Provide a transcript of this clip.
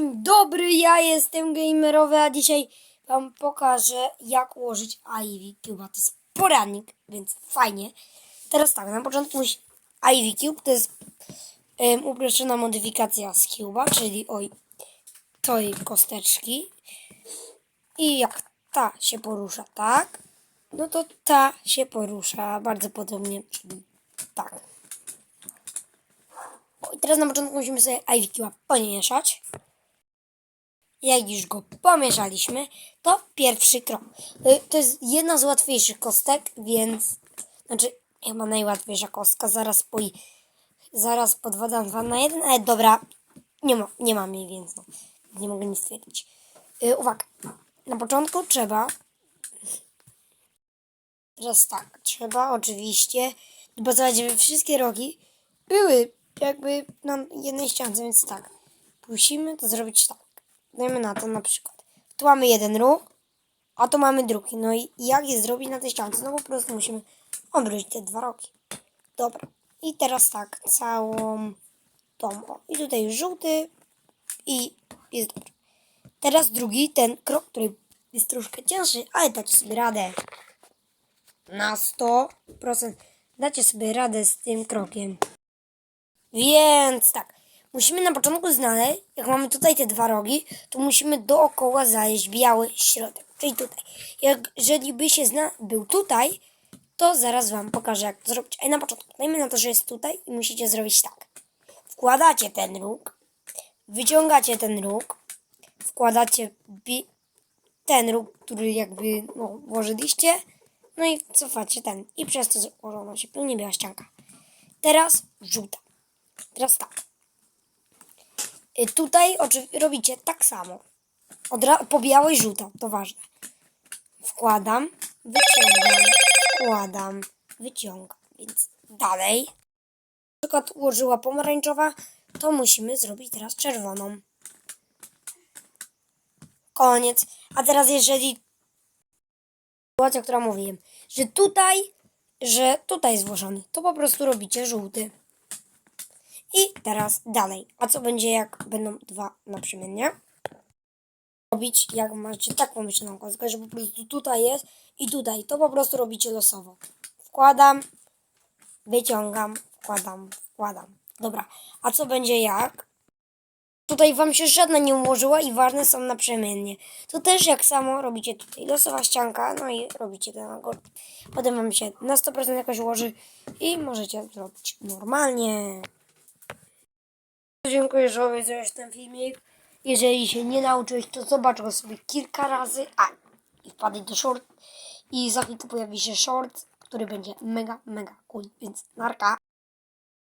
Dobry, ja jestem gamerowy, a dzisiaj wam pokażę jak ułożyć Ivy Cube. To jest poradnik, więc fajnie. Teraz tak, na początku musi... Ivy Cube to jest um, uproszczona modyfikacja z Cube'a, czyli oj, tej kosteczki. I jak ta się porusza tak, no to ta się porusza bardzo podobnie, czyli tak. O, i teraz na początku musimy sobie Ivy Cube'a pomieszać. Jak już go pomieszaliśmy, to pierwszy krok. Y, To jest jedna z łatwiejszych kostek, więc znaczy chyba najłatwiejsza kostka. Zaraz po, zaraz po 2 dam 2 na 1, ale dobra, nie, ma, nie mam jej, więc no, nie mogę nic stwierdzić. Y, uwaga, na początku trzeba teraz tak, trzeba oczywiście dopasować, żeby wszystkie rogi były jakby na jednej ściance, więc tak, musimy to zrobić tak. Dajmy na to na przykład. Tu mamy jeden róg, a tu mamy drugi. No i jak je zrobić na tej ściance? No po prostu musimy obrócić te dwa rogi. Dobra. I teraz tak, całą tą. O. I tutaj żółty i jest dobrze. Teraz drugi, ten krok, który jest troszkę cięższy, ale dacie sobie radę. Na 100% dacie sobie radę z tym krokiem. Więc tak, musimy na początku znaleźć, jak mamy tutaj te dwa rogi, to musimy dookoła znaleźć biały środek, czyli tutaj. Jak, jeżeli by się zna, był tutaj, to zaraz Wam pokażę, jak to zrobić. A na początku, dajmy na to, że jest tutaj i musicie zrobić tak. Wkładacie ten róg, wyciągacie ten róg, wkładacie ten róg, który jakby no, włożyliście, no i cofacie ten. I przez to założona się pełnie biała ścianka. Teraz żółta. Teraz tak. Y, Tutaj robicie tak samo. Od ra- po białej żółta, to ważne. Wkładam, wyciągam, wkładam, wyciągam. Więc dalej. Na przykład ułożyła pomarańczowa, to musimy zrobić teraz czerwoną. Koniec. A teraz jeżeli sytuacja, która mówiłem, że tutaj, że tutaj jest włożony, to po prostu robicie żółty. Teraz dalej. A co będzie, jak będą dwa naprzemiennie? Robić, jak macie tak pomyślną kostkę, że po prostu tutaj jest i tutaj. To po prostu robicie losowo. Wkładam, wyciągam, wkładam, wkładam. Dobra. A co będzie jak? Tutaj wam się żadna nie ułożyła i ważne są naprzemiennie. To też jak samo robicie tutaj losowa ścianka, no i robicie to na. Potem wam się na 100% jakoś ułoży i możecie zrobić normalnie. Dziękuję, że obejrzałeś ten filmik. Jeżeli się nie nauczyłeś, to zobacz go sobie kilka razy. A, i wpadaj do short. I za chwilkę pojawi się short, który będzie mega, mega cool. Więc narka.